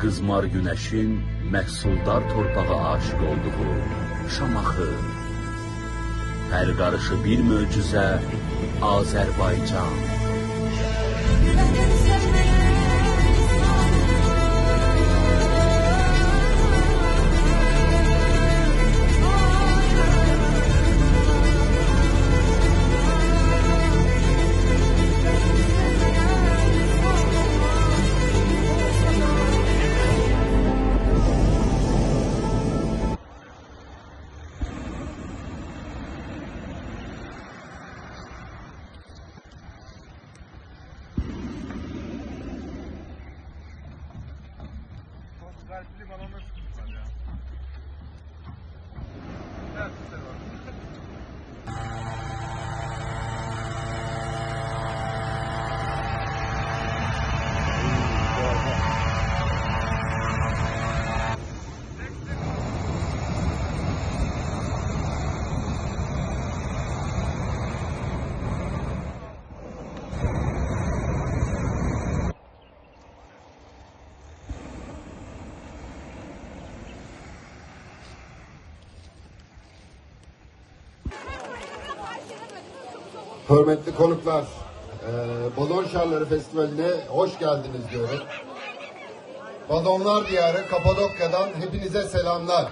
qızmar günəşin məhsuldar torpağa aşiq olduğu Şamaxı. Hər qarışı bir möcüzə Azərbaycan. Çok balón Hürmetli konuklar, eee, Balon Şarları Festivali'ne hoş geldiniz diyorum. Balonlar Diyarı Kapadokya'dan hepinize selamlar.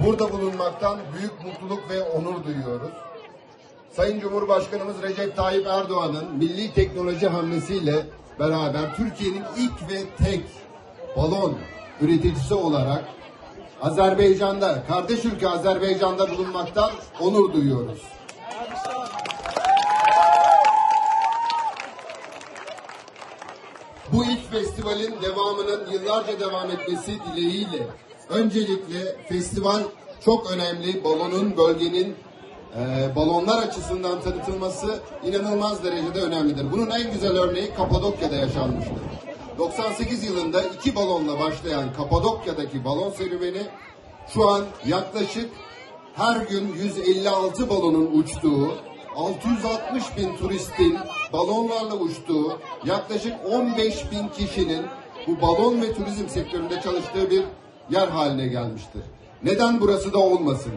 Burada bulunmaktan büyük mutluluk ve onur duyuyoruz. Sayın Cumhurbaşkanımız Recep Tayyip Erdoğan'ın milli teknoloji hamlesiyle beraber Türkiye'nin ilk ve tek balon üreticisi olarak Azerbaycan'da, kardeş ülke Azerbaycan'da bulunmaktan onur duyuyoruz. Bu ilk festivalin devamının yıllarca devam etmesi dileğiyle öncelikle festival çok önemli balonun, bölgenin e, balonlar açısından tanıtılması inanılmaz derecede önemlidir. Bunun en güzel örneği Kapadokya'da yaşanmıştır. 98 yılında iki balonla başlayan Kapadokya'daki balon serüveni şu an yaklaşık her gün 156 balonun uçtuğu, 660 bin turistin balonlarla uçtuğu, yaklaşık 15 bin kişinin bu balon ve turizm sektöründe çalıştığı bir yer haline gelmiştir. Neden burası da olmasın?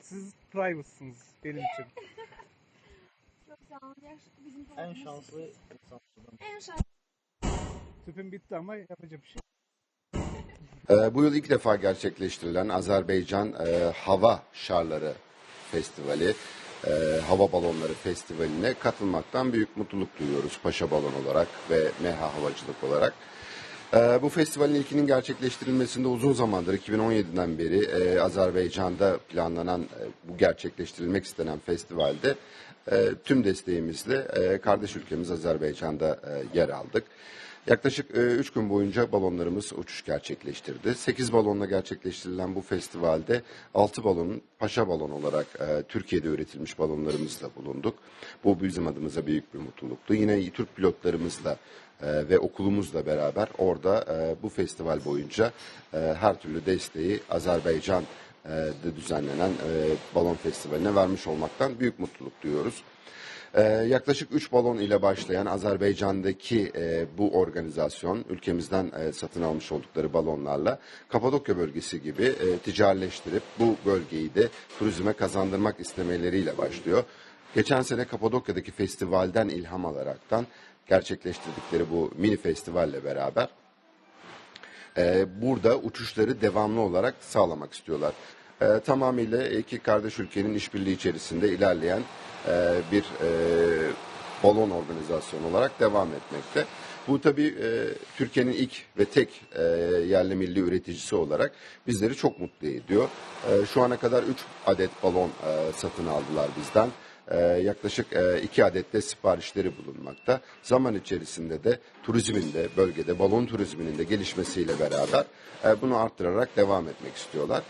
Siz private'sınız benim için. Çok sağ olun. Yaş- Bizim En şanslı insanlardan. En şanslı. Tüpüm bitti ama yapacak bir şey. Ee, bu yıl ilk defa gerçekleştirilen Azerbaycan e, Hava Şarları Festivali, e, Hava Balonları Festivali'ne katılmaktan büyük mutluluk duyuyoruz Paşa Balon olarak ve MEHA Havacılık olarak. Ee, bu festivalin ilkinin gerçekleştirilmesinde uzun zamandır 2017'den beri e, Azerbaycan'da planlanan e, bu gerçekleştirilmek istenen festivalde e, tüm desteğimizle e, kardeş ülkemiz Azerbaycan'da e, yer aldık. Yaklaşık 3 gün boyunca balonlarımız uçuş gerçekleştirdi. 8 balonla gerçekleştirilen bu festivalde 6 balonun paşa balon olarak e, Türkiye'de üretilmiş balonlarımızla bulunduk. Bu bizim adımıza büyük bir mutluluktu. Yine Türk pilotlarımızla e, ve okulumuzla beraber orada e, bu festival boyunca e, her türlü desteği Azerbaycan e, düzenlenen e, balon festivaline vermiş olmaktan büyük mutluluk duyuyoruz. Ee, yaklaşık 3 balon ile başlayan Azerbaycan'daki e, bu organizasyon ülkemizden e, satın almış oldukları balonlarla Kapadokya bölgesi gibi e, ticarileştirip bu bölgeyi de turizme kazandırmak istemeleriyle başlıyor. Geçen sene Kapadokya'daki festivalden ilham alaraktan gerçekleştirdikleri bu mini festivalle beraber e, burada uçuşları devamlı olarak sağlamak istiyorlar. E, tamamıyla iki kardeş ülkenin işbirliği içerisinde ilerleyen e, bir e, balon organizasyonu olarak devam etmekte. Bu tabii e, Türkiye'nin ilk ve tek e, yerli milli üreticisi olarak bizleri çok mutlu ediyor. E, şu ana kadar 3 adet balon e, satın aldılar bizden. E, yaklaşık e, iki adet de siparişleri bulunmakta. Zaman içerisinde de turizmin de bölgede balon turizminin de gelişmesiyle beraber e, bunu arttırarak devam etmek istiyorlar.